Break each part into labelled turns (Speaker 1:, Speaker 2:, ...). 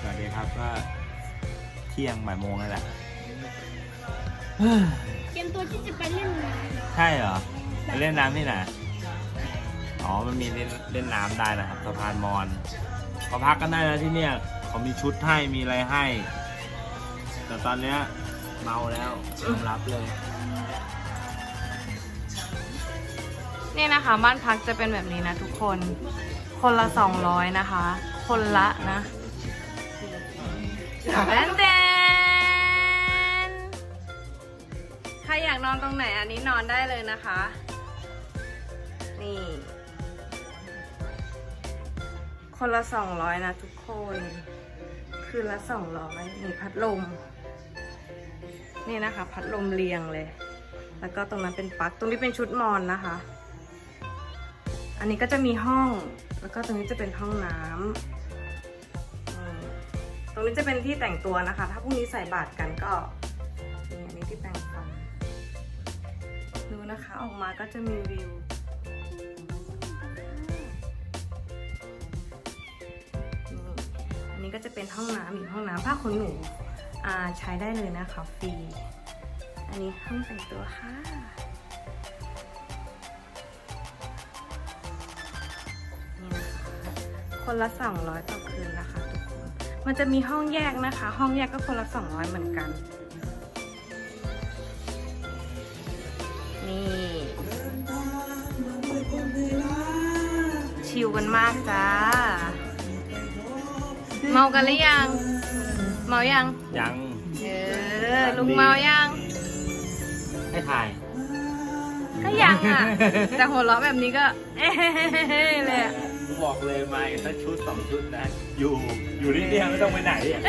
Speaker 1: สวัสดีครับก็เที่ยงบ่ายโมงแล้วแหละ
Speaker 2: เตรียมตัวที่จะไปเล่นน้
Speaker 1: ใช่เหรอไปเล่นน้ำที่ไหน อ๋อ มันมีเล่นเล่นน้ำได้นะครับสะพานมอญเขาพักกันได้แล้วที่เนี่ย เขามีชุดให้ มีอะไรให้ แต่ตอนเนี้ยเมาแล้วยอมรับเลย
Speaker 3: นี่นะคะ บ้านพักจะเป็นแบบนี้นะทุกคน คนละสองร้อยนะคะ คนละนะ แดนแดนใครอยากนอนตรงไหนอันนี้นอนได้เลยนะคะ นี่ คนละสองร้อยนะทุกคน คืนละสองร้อยนี่พัดลม นี่นะคะ พัดลมเรียงเลย แล้วก็ตรงนั้นเป็นปลั๊ก ตรงนี้เป็นชุดมอนนะคะ อันนี้ก็จะมีห้อง แล้วก็ตรงนี้จะเป็นห้องน้ำ ตรงนี้จะเป็นที่แต่งตัวนะคะ ถ้าพรุ่งนี้ใส่บาตรกันก็นี่อันนี้ที่แต่งฟันดูนะคะออกมาก็จะมีวิวนี่อันนี้ก็จะเป็นห้องน้ำอีกห้องน้ำผ้าขนหนูใช้ได้เลยนะคะฟรี อันนี้ห้องแต่งตัวค่ะนี่นะคะคนละ 200 ต่อคืนนะคะ มันจะมีห้องแยกนะคะ ห้องแยกก็คนละ200 เหมือนกัน นี่ ชิลกันมากจ้า เมากันหรือยัง เมายัง
Speaker 1: ยัง
Speaker 3: เออ ลุงเมายัง
Speaker 1: ให้ถ่าย
Speaker 3: ก็ยังอะ แต่หัวเราะแบบนี้ก็ เอ๊ะเลยอะ
Speaker 1: บอกเลยมาอีกสักชุดสองชุดนะ อยู่ อยู่ที่เนี่ยไม่ต้องไปไหนอะ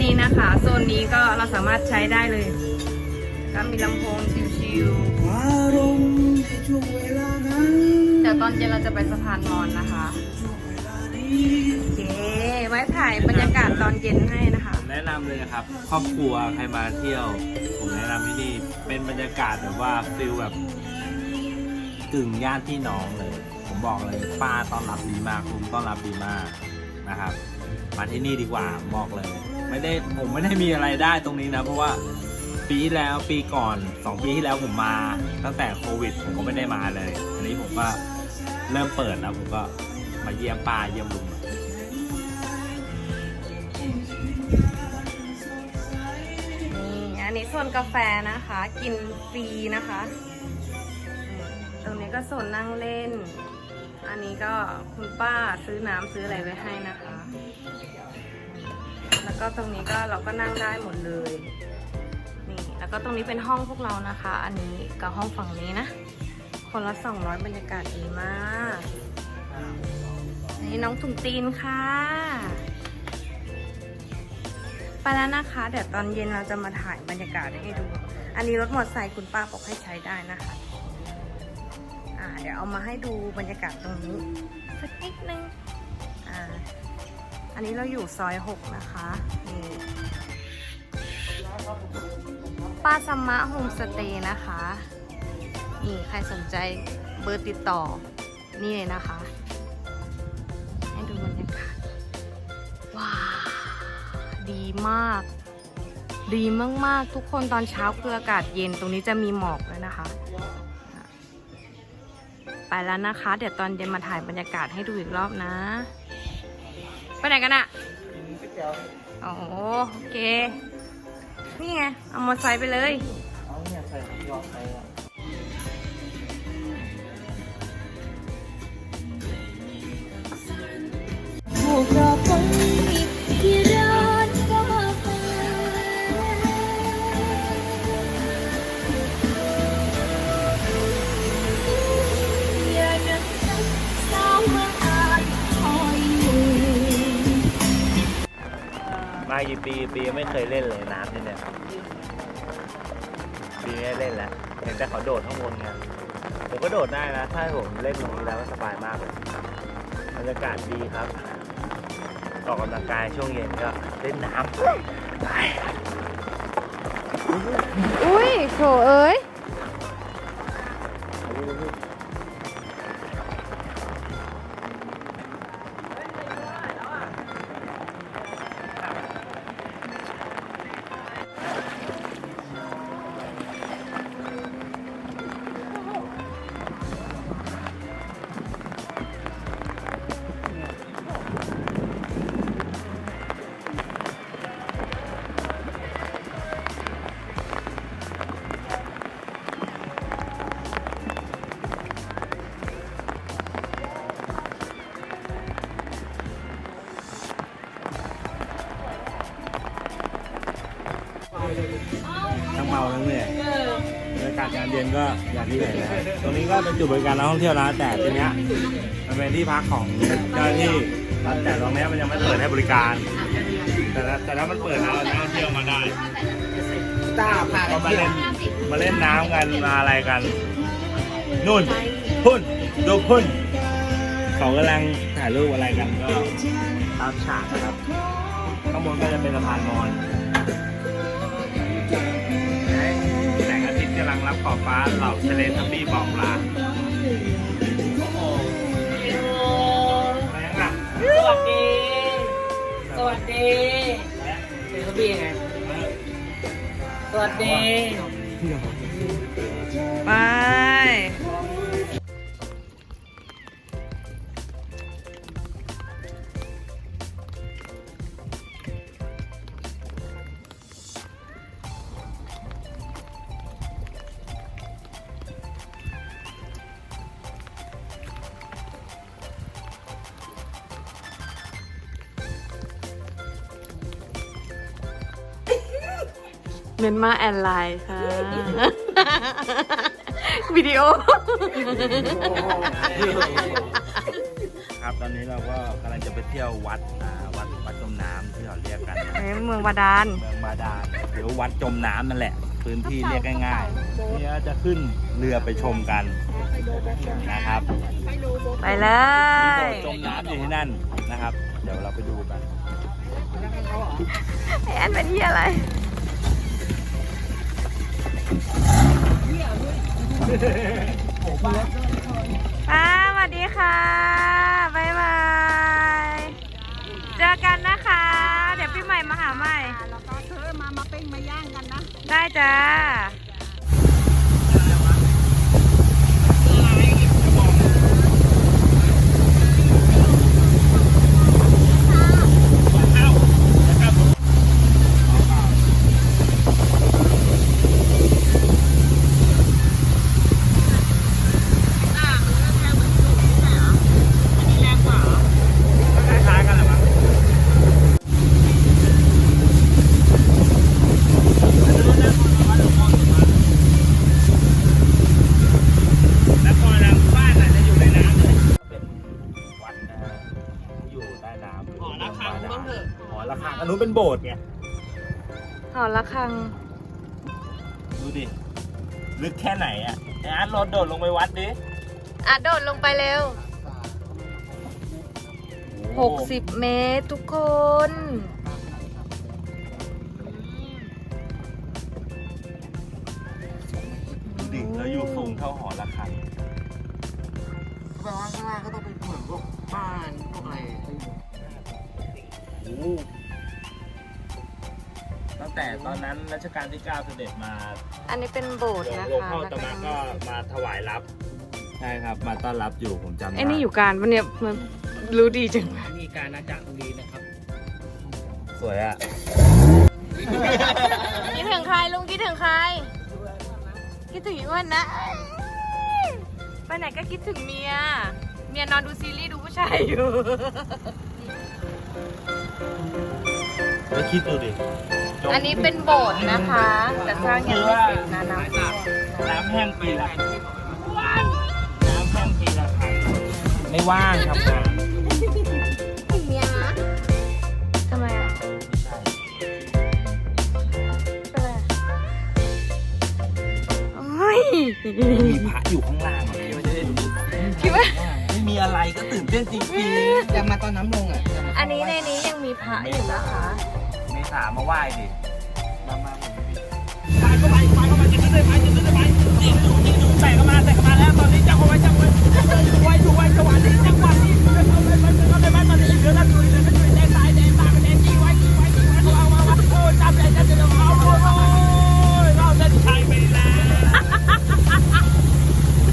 Speaker 3: นี่นะคะ โซนนี้ก็เราสามารถใช้ได้เลย ก็มีลำโพงชิวๆเดี๋ยวตอนเย็นเราจะไปสะพานมอนนะคะโอเคไว้ถ่ายบรรยากาศตอนเย็นให้นะคะ
Speaker 1: ผมแนะนำเลยนะครับ ครอบครัวใครมาเที่ยว ผมแนะนำที่นี่เป็นบรรยากาศแบบว่าฟิลแบบกึ่งญาติพี่น้องเลย ผมบอกเลยป้าต้อนรับดีมากลุงต้อนรับดีมากนะครับ มาที่นี่ดีกว่าบอกเลย ไม่ได้ผมไม่ได้มีอะไรได้ตรงนี้นะ เพราะว่าปีแล้วปีก่อนสองปีที่แล้วผมมา ตั้งแต่โควิด ผมก็ไม่ได้มาเลย อันนี้ผมก็เริ่มเปิดแล้วผมก็มาเยี่ยมป้าเยี่ยมลุง
Speaker 3: นี่อันนี้โซนกาแฟนะคะ กินฟรีนะคะ ตรงนี้ก็โซนนั่งเล่น อันนี้ก็คุณป้าซื้อน้ำซื้ออะไรไว้ให้นะคะ แล้วก็ตรงนี้ก็เราก็นั่งได้หมดเลยนี่แล้วก็ตรงนี้เป็นห้องพวกเรานะคะ อันนี้กับห้องฝั่งนี้นะ คนละ200บรรยากาศดีมากนี่น้องถุงตีนค่ะไปแล้วนะคะ เดี๋ยวตอนเย็นเราจะมาถ่ายบรรยากาศให้ดู อันนี้รถมอเตอร์ไซค์คุณป้าบอกให้ใช้ได้นะคะ เดี๋ยวเอามาให้ดูบรรยากาศตรงนี้สักนิดนึงอ่าอันนี้เราอยู่ซอยหกนะคะนี่ป้าสัมมะโฮมสเตย์นะคะนี่ใครสนใจเบอร์ติดต่อนี่เลยนะคะ ให้ดูบรรยากาศว้าวดีมาก ดีมาก ๆ ทุกคนตอนเช้าคืออากาศเย็นตรงนี้จะมีหมอกเลยนะคะ ไปแล้วนะคะ เดี๋ยวตอนเย็นมาถ่ายบรรยากาศให้ดูอีกรอบนะ ไปไหนกันอะอ๋อโอเค นี่ไง เอามอเตอร์ไซค์ไปเลย
Speaker 1: เอาเนี่ยใส่ยอดไปอะ
Speaker 2: ถูกรอ มา
Speaker 1: กี่ปีปีไม่เคยเล่นเลยน้ำที่เนี่ยปีนี้เล่นแล้วเห็นแต่เขาโดดข้างบนไงผมก็โดดได้นะถ้าผมเล่นตรงนี้แล้วก็สบายมากเลยบรรยากาศดีครับออกกำลังกายช่วงเย็นก็เล่นน้ำไป
Speaker 3: อุ้ยโถเอ้ย
Speaker 1: นๆก็อยากที่ไหนนะตรงนี้ก็เป็นจุดบริการนักท่องเที่ยวนะแต่ทีเนี้ยมันเป็นที่พักของเจ้าหน้าที่แต่ตรงเนี้ยมันยังไม่เปิดให้บริการ แต่ถ้าแต่ถ้ามันเปิดแล้วนักท่องเที่ยวมาได้
Speaker 4: ตาพา
Speaker 1: ก็มาเล่นมาเล่นน้ำกันมาอะไรกันนู่นพุ่นดูพุ่นเขากำลังถ่ายรูปอะไรกันก็ตามฉากนะครับข้างบนก็จะเป็นสะพานมอญ ลังรับขอบฟ้าเหล่าทะเลทับบี้บอกลาแรงอะ
Speaker 4: สวัสดี สวัสดีเป็นเขาบีไง สวัสดี
Speaker 3: ไป เมนมาแอนไลน์ค่ะ วิดีโอ
Speaker 1: ครับตอนนี้เราก็กำลังจะไปเที่ยววัดอ่าวัดวัดจมน้ำที่เขาเรียกกันนะ
Speaker 3: ในเมืองบาดาล
Speaker 1: เมืองบาดาลหรือวัดจมน้ำนั่นแหละ พื้นที่เรียกง่ายๆนี่จะขึ้นเรือไปชมกันนะครับ
Speaker 3: ไปเลย
Speaker 1: จมน้ำอยู่ที่นั่นนะครับ เดี๋ยวเราไปดูกัน
Speaker 3: ไอแอนเป็นที่อะไร อ่าสวัสดีค่ะบ๊ายบาย เจอกันนะคะ เดี๋ยวพี่ใหม่มาหาใหม่
Speaker 4: แล้วก็เธอมามาปิ้งมาย่างกันนะ
Speaker 3: ได้จ้า
Speaker 1: หอระ
Speaker 4: ฆัง
Speaker 1: ดูดิ ลึกแค่ไหนอะไอ้อาร์ตโดดโดดลงไปวัดดิ
Speaker 3: อะโดดลงไปเร็ว60 เมตรทุกคน
Speaker 1: ดูดิเราอยู่สูงเท่าหอระฆัง
Speaker 4: แปลว่าข้างล่างก็ต้องเป็นเหมือนพวกบ้านพวกอะไร
Speaker 1: โอ้โหตั้ง แต่ตอนนั้นรัชกาลที่ 9 เสด็จมา
Speaker 3: อันนี้เป็นโบสถ์นะ
Speaker 1: หลวง
Speaker 3: คะ
Speaker 1: พ่อตมาก็มาถวายรับ ใช่ครับ มาต้อนรับอยู่ผมจำได้
Speaker 3: ไอ้นี่อยู่การวันเนี้ยมันรู้ดีจัง
Speaker 4: นี่การอาจารย์ดีนะครับ
Speaker 1: สวยอะ
Speaker 3: คิดถึงใครลุงคิดถึงใคร คิดถึงอีอ้วันนะไปไหนก็คิดถึงเมีย เมียนอนดูซีรีส์ดูผู้ชายอยู่
Speaker 1: แล้วคิดดูดิจม
Speaker 3: อันนี้เป็นโบสถ์นะคะ แต่สร้างยังไม่เสร็จนะน้ำท่วม
Speaker 1: น้ำแห้งปีละน้ำแห้งปีละครั้งไม่ว่างทำงาน
Speaker 3: ทำไมอะ
Speaker 1: ไม่ใช่
Speaker 3: เป็นไรโอ้ย
Speaker 1: มีพระอยู่ข้างล่างอะเดี๋ยวจะได้ดู
Speaker 3: คิดว่า
Speaker 1: ไม่มีอะไรก็ตื่นเต้นจริง
Speaker 4: จะมาตอนน้ำลงอะ
Speaker 3: อันนี้ในนี้ยังมีพระอยู่นะคะ
Speaker 1: ๆเมามาไหว้ดิ
Speaker 4: มามาผมไม่มี
Speaker 1: ไปเข้าไปไปเข้าไปจะขึ้นเลยไปจะขึ้นเลยไปยิงดูยิงดูแตะเข้ามาแตะเข้ามาแล้วตอนนี้จับเอาไว้จับเอาไว้ดูไว้ดูไว้จังหวะนี้จังหวะนี้เข้าไปไปเข้าไปไปตอนนี้เดือดแล้วดูเดือดแล้วดูแดงซ้ายแดงซ้ายไปแดงจี้ไว้จี้ไว้จี้ไว้เขาเอามาว่าโอ้จับเลยจับเลยเอาโอ้ยเราเส้นชัยไปแล้ว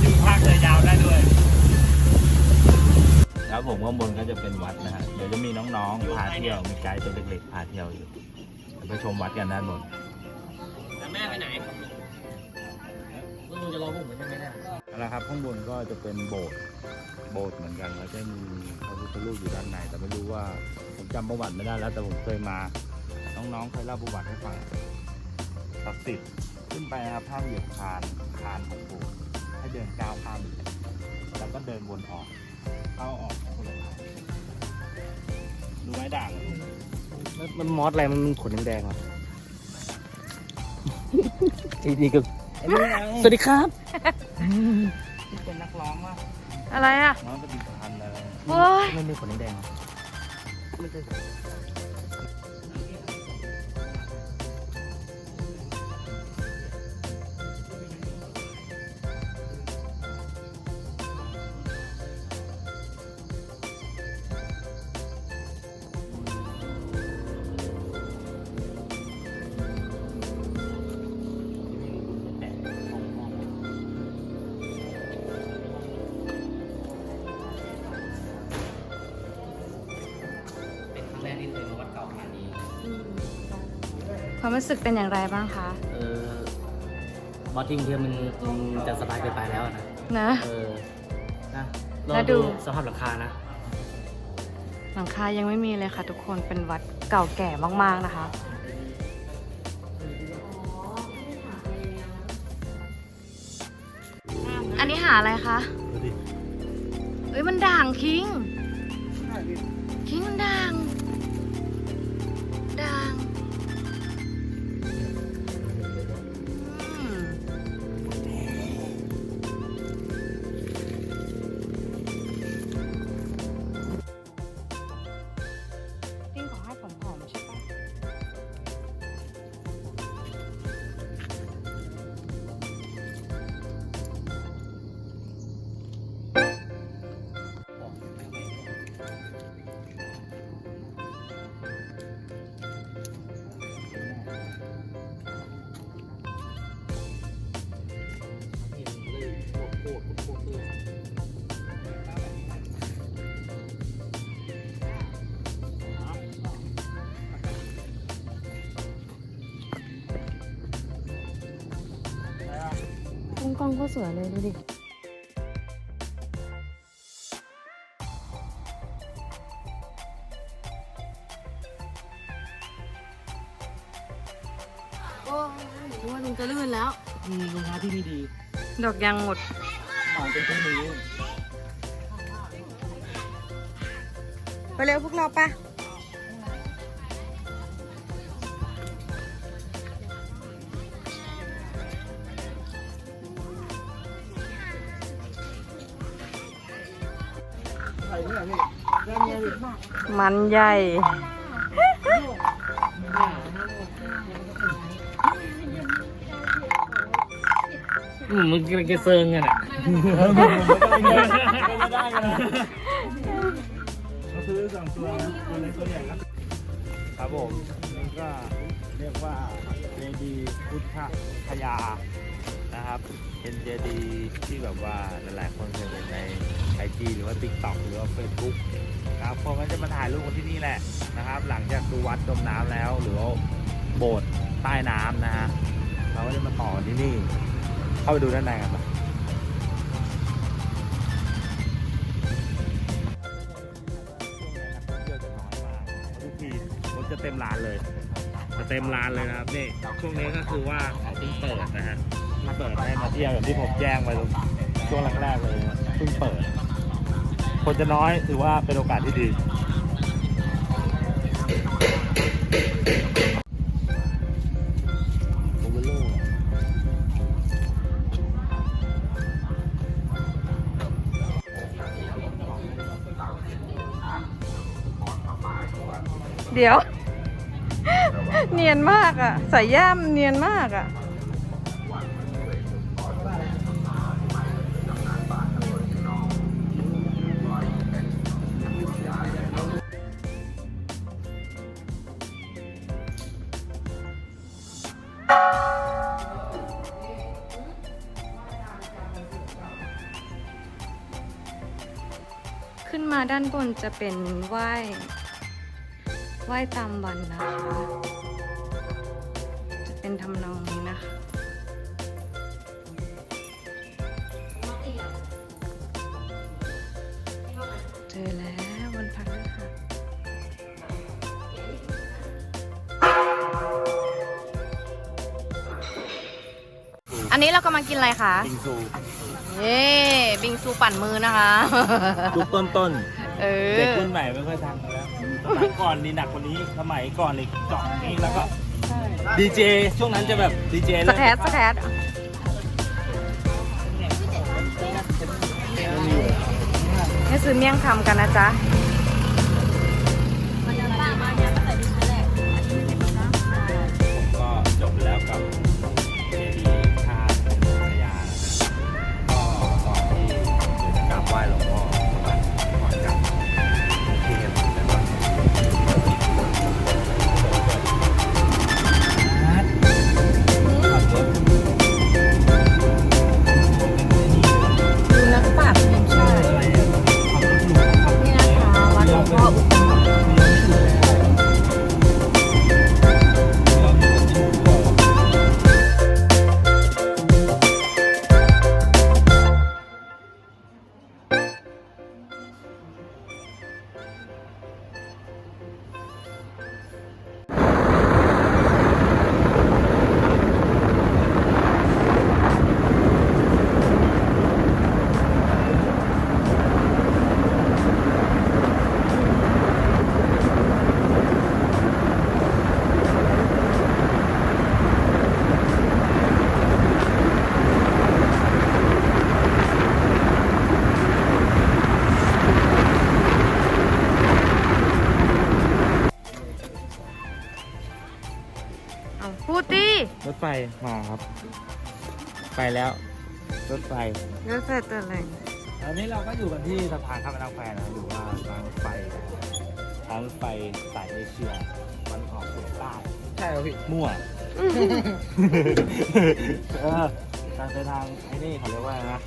Speaker 1: อยู่ภาคเลยยาวได้ด้วยครับผมข้างบนก็จะเป็นวัดนะฮะเดี๋ยวจะมีน้องๆพาเที่ยวมีไกด์ตัวเล็กๆพาเที่ยวอยู่เดี๋ยว ไปชมวัดกันด้านบน
Speaker 4: แล้วแม่ไปไหนลุงจะรอผมเหมือนกันไหมเนี่ย
Speaker 1: นะครับข้างบนก็จะเป็นโบสถ์โบสถ์เหมือนกันแล้วจะมีพระพุทธรูปอยู่ด้านในแต่ไม่รู้ว่าผมจำประวัติไม่ได้แล้วแต่ผมเคยมา น้องๆเคยเล่าประวัติให้ฟังศักดิ์สิทธิ์ขึ้นไปนะครับห้ามเหยียบคานคานของปูให้เดินก้าวข้ามแล้วก็เดินวนออกเข้าออกคนละทางดูไม้ด่าง
Speaker 4: มันมันมอสอะไรมันขนแดงๆอะไอ้นี่ก็
Speaker 1: ไอ้นี่ไง
Speaker 4: สวัสดีครับ
Speaker 1: ที่เป็นนักร้องว่ะ
Speaker 3: อะไรอะ
Speaker 1: น้องปฏิพันธ์เลย
Speaker 3: โอ้ย
Speaker 4: มันมีขนแดงๆอะไม่ใช่ ควา
Speaker 3: มรู้สึกเป็นอย่างไรบ้างคะ
Speaker 4: เออมอสทิ้งเทียมมันมันจะสบายเกินไปแล้วอะนะ
Speaker 3: นะ
Speaker 4: เออ นะลอ
Speaker 3: แล้
Speaker 4: ง
Speaker 3: วดู
Speaker 4: ดู สภาพหลังคานะ
Speaker 3: หลังคายังไม่มีเลยค่ะทุกคนเป็นวัดเก่าแก่มากๆนะคะ อันนี้หาอะไรคะ
Speaker 1: ดูดิ
Speaker 3: เอ้ยมันด่างคิง องก็สวยเลยดูดิโอ้ยว่าลุงจะลื่นแล้ว
Speaker 4: มีรองเท้าที่ไม่ดี
Speaker 3: ดอกยางหมดห
Speaker 4: มองเป็นที่นี้
Speaker 3: ไปเร็วพวกเราปะ มันใหญ่
Speaker 4: อืมมันกำลังจะเซิงกันอะ
Speaker 1: ไม่ได้นะเขาซื้อสองตัวตัวเล็กตัวใหญ่ครับครับผมนี่ก็เรียกว่าเจดีย์พุทธคยานะครับ เป็นเจดีย์ที่แบบว่าหลายๆคนเคยเห็นในไอจีหรือว่าติ๊กต็อกหรือว่าเฟซบุ๊กครับคนก็จะมาถ่ายรูปกันที่นี่แหละนะครับ หลังจากดูวัดจมน้ำแล้ว หรือว่าโบสถ์ใต้น้ำนะฮะเราก็จะมาต่อที่นี่ เข้าไปดูด้านในกันปะทุกทีรถจะเต็มร้านเลย จะเต็มร้านเลยนะครับนี่ช่วงนี้ก็คือว่าเขาเพิ่งเปิดนะฮะ เพิ่งเปิดให้มาเที่ยวอย่างที่ผมแจ้งไปช่วงแรกๆเลยเพิ่งเปิด คนจะน้อยถือว่าเป็นโอกาสที่ดีเวอร์โล
Speaker 3: เดี๋ยว เนียนมากอะใส่ย่ามเนียนมากอะ ด้านบนจะเป็นไหว้ไหว้ตามวันนะคะ จะเป็นทำนองนี้นะคะเจอแล้ววันพักแล้วค่ะนี้เรากำลังกินอะไรคะ
Speaker 1: บิงซู
Speaker 3: เย้บิงซูปั่นมือนะคะ
Speaker 1: ยุคต้นต้น
Speaker 3: เอ
Speaker 1: ๆ
Speaker 3: อ
Speaker 1: เด็กรุ่นใหม่ไม่ค่อยทำกันแล้วสมัยก่อนนี่หนักกว่านี้สมัยก่อนนี่เจาะนี่แล้วก็ดีเจช่วงนั้นจะแบบดีเจ
Speaker 3: สแครตสแครตนี่ซื้อเมี่ยงคำกันนะจ๊ะ
Speaker 1: ไฟมาครับ ไปแล้วรถไฟ
Speaker 3: แล้วใส่ตัวอะไร
Speaker 1: ตอนนี้เราก็อยู่กันที่สะพานข้ามแม่น้ำแควนะหรือว่าทางรถไฟทางรถไฟสายเอเชียมันออกเฉียงใต้ใช่ครับพี่มั่วเออทางไปทางไอ้นี่เขาเรียกว่าอะไรนะ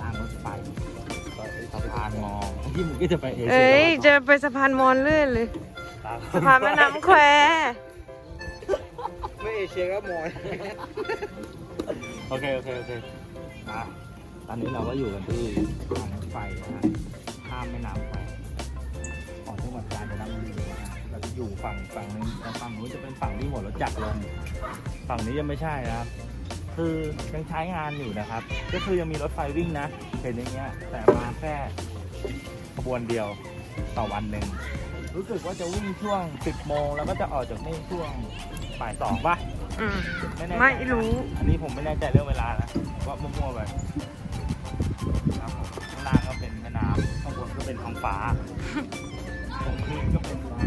Speaker 1: ทางรถไฟสะพานมองที่มึงก็จะไปเอเชีย
Speaker 3: เอ้ย
Speaker 1: ตะ
Speaker 3: จะไปสะพานมอญเลื่อนเลย
Speaker 1: วันออก
Speaker 3: สะพานแม่น้ำแคว
Speaker 4: ไม่ เชียก็มอย
Speaker 1: โอเค โอเค โอเคอะตอนนี้เราก็อยู่กันที่ทางรถไฟนะฮะข้ามแม่น้ำแควของจังหวัดกาญจนบุรีนะฮะเราจะอยู่ฝั่งฝั่งนึงแล้วฝั่งนู้นจะเป็นฝั่งที่หมดรถจักรลงฝั่งนี้ยังไม่ใช่นะครับ คือยังใช้งานอยู่นะครับ ก็คือยังมีรถไฟวิ่งนะ เห็นอย่างเงี้ย แต่มาแค่ขบวนเดียวต่อวันหนึ่งรู้สึกว่าจะวิ่งช่วง 10 โมง แล้วก็จะออกจากนี่ช่วงบ่ายสองป่ะ
Speaker 3: อืม
Speaker 1: แน่ใจ
Speaker 3: ไม่รู้
Speaker 1: อันนี้ผมไม่แน่ใจเรื่องเวลานะว่ามั่วๆไปครับผมข้างล่างก็เป็นแม่น้ำข้างบนก็เป็นท้องฟ้าตรงนี้ก็เป็นฟ้า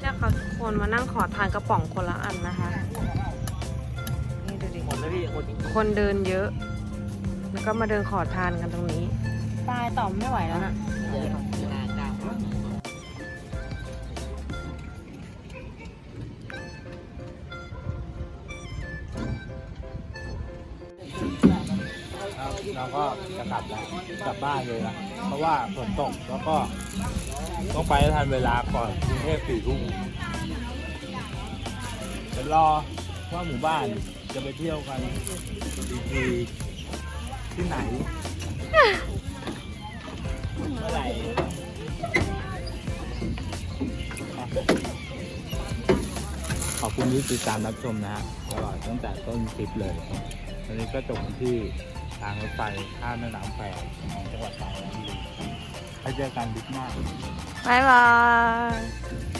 Speaker 3: เนี่ยเขาทุกคนมานั่งขอทานกระป๋องคนละอันนะคะ นี่ดูดิ
Speaker 1: หมดแล้วพี่หมดจริง
Speaker 3: คนเดินเยอะ แล้วก็มาเดินขอทานกันตรงนี้ ตายต่อไม่ไหวแล้วนะ
Speaker 1: ค จะกลับแล้วกลับบ้านเลยนะเพราะว่าฝนตกแล้วก็ต้องไปให้ทันเวลาก่อนกรุงเทพสี่ทุ่มเดี๋ยวรอว่าหมู่บ้านจะไปเที่ยวกันดีทีที่ไหนเมื่อไหร่ขอบคุณที่ติดตามรับชมนะฮะตลอดตั้งแต่ต้นคลิปเลย ตอนนี้ก็จบที่ ทางรถไฟข้ามแม่น้ำแควของจังหวัดกาญจนบุรีไปเจอกันบิ๊ก
Speaker 3: บ๊ายบาย